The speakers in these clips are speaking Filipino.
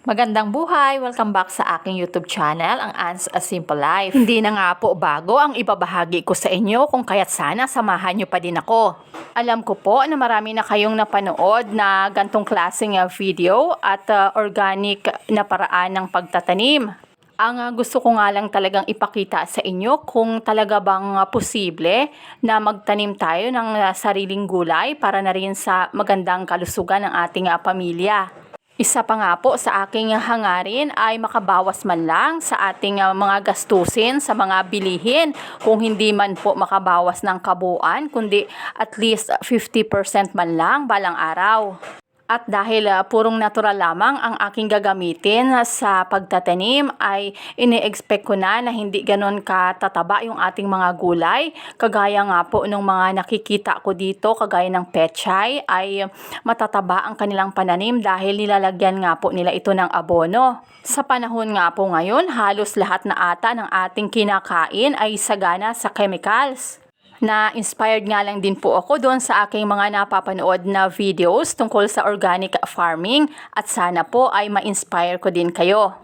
Magandang buhay! Welcome back sa aking YouTube channel, ang Ans A Simple Life. Hindi na nga po bago ang ibabahagi ko sa inyo kung kaya't sana samahan nyo pa din ako. Alam ko po na marami na kayong napanood na gantong klaseng uh, video at uh, organic na paraan ng pagtatanim. Ang uh, gusto ko nga lang talagang ipakita sa inyo kung talaga bang posible na magtanim tayo ng sariling gulay para na rin sa magandang kalusugan ng ating pamilya. Isa pa nga po sa aking hangarin ay makabawas man lang sa ating uh, mga gastusin sa mga bilihin. Kung hindi man po makabawas ng kabuuan, kundi at least 50% man lang balang araw. At dahil uh, purong natural lamang ang aking gagamitin sa pagtatanim ay ini-expect ko na na hindi ganon katataba yung ating mga gulay. Kagaya nga po nung mga nakikita ko dito, kagaya ng pechay, ay matataba ang kanilang pananim dahil nilalagyan nga po nila ito ng abono. Sa panahon nga po ngayon, halos lahat na ata ng ating kinakain ay sagana sa chemicals na inspired nga lang din po ako doon sa aking mga napapanood na videos tungkol sa organic farming at sana po ay ma-inspire ko din kayo.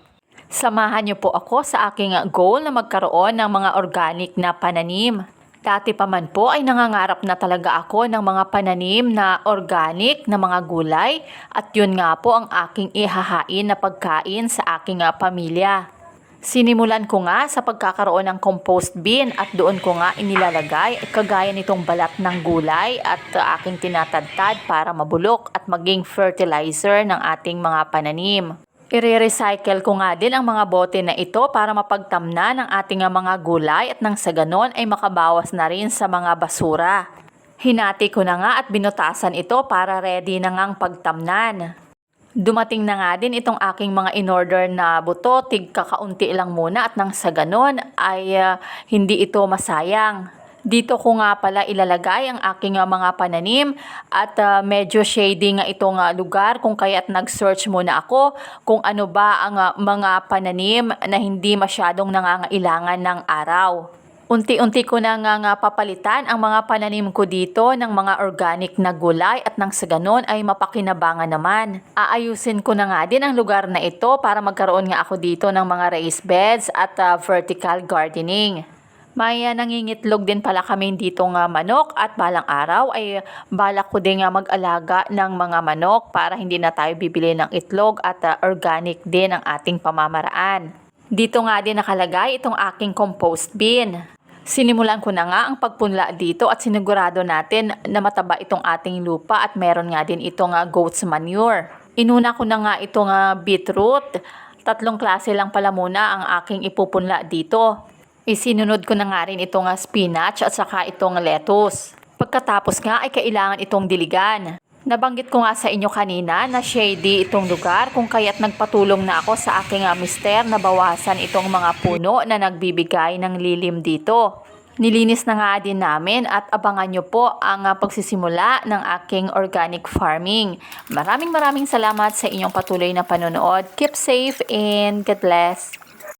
Samahan niyo po ako sa aking goal na magkaroon ng mga organic na pananim. Dati pa man po ay nangangarap na talaga ako ng mga pananim na organic na mga gulay at yun nga po ang aking ihahain na pagkain sa aking pamilya. Sinimulan ko nga sa pagkakaroon ng compost bin at doon ko nga inilalagay kagaya nitong balat ng gulay at aking tinatadtad para mabulok at maging fertilizer ng ating mga pananim. Ire-recycle ko nga din ang mga bote na ito para mapagtamna ng ating mga gulay at nang sa ganon ay makabawas na rin sa mga basura. Hinati ko na nga at binutasan ito para ready na ngang pagtamnan. Dumating na nga din itong aking mga in-order na buto, tig kakaunti lang muna at nang sa ganon ay ah, hindi ito masayang. Dito ko nga pala ilalagay ang aking ah, mga pananim at ah, medyo shady nga itong ah, lugar kung kaya't nag-search muna ako kung ano ba ang ah, mga pananim na hindi masyadong nangangailangan ng araw. Unti-unti ko na nga, nga papalitan ang mga pananim ko dito ng mga organic na gulay at nang sa ganon ay mapakinabangan naman. Aayusin ko na nga din ang lugar na ito para magkaroon nga ako dito ng mga raised beds at ah, vertical gardening. May uh, nangingitlog din pala kami dito nga manok at balang araw ay balak ko din nga mag-alaga ng mga manok para hindi na tayo bibili ng itlog at ah, organic din ang ating pamamaraan. Dito nga din nakalagay itong aking compost bin. Sinimulan ko na nga ang pagpunla dito at sinigurado natin na mataba itong ating lupa at meron nga din itong uh, goat's manure. Inuna ko na nga itong uh, beetroot. Tatlong klase lang pala muna ang aking ipupunla dito. Isinunod ko na nga rin itong uh, spinach at saka itong lettuce. Pagkatapos nga ay kailangan itong diligan. Nabanggit ko nga sa inyo kanina na shady itong lugar kung kaya't nagpatulong na ako sa aking uh, mister na bawasan itong mga puno na nagbibigay ng lilim dito. Nilinis na nga din namin at abangan nyo po ang uh, pagsisimula ng aking organic farming. Maraming maraming salamat sa inyong patuloy na panonood. Keep safe and God bless.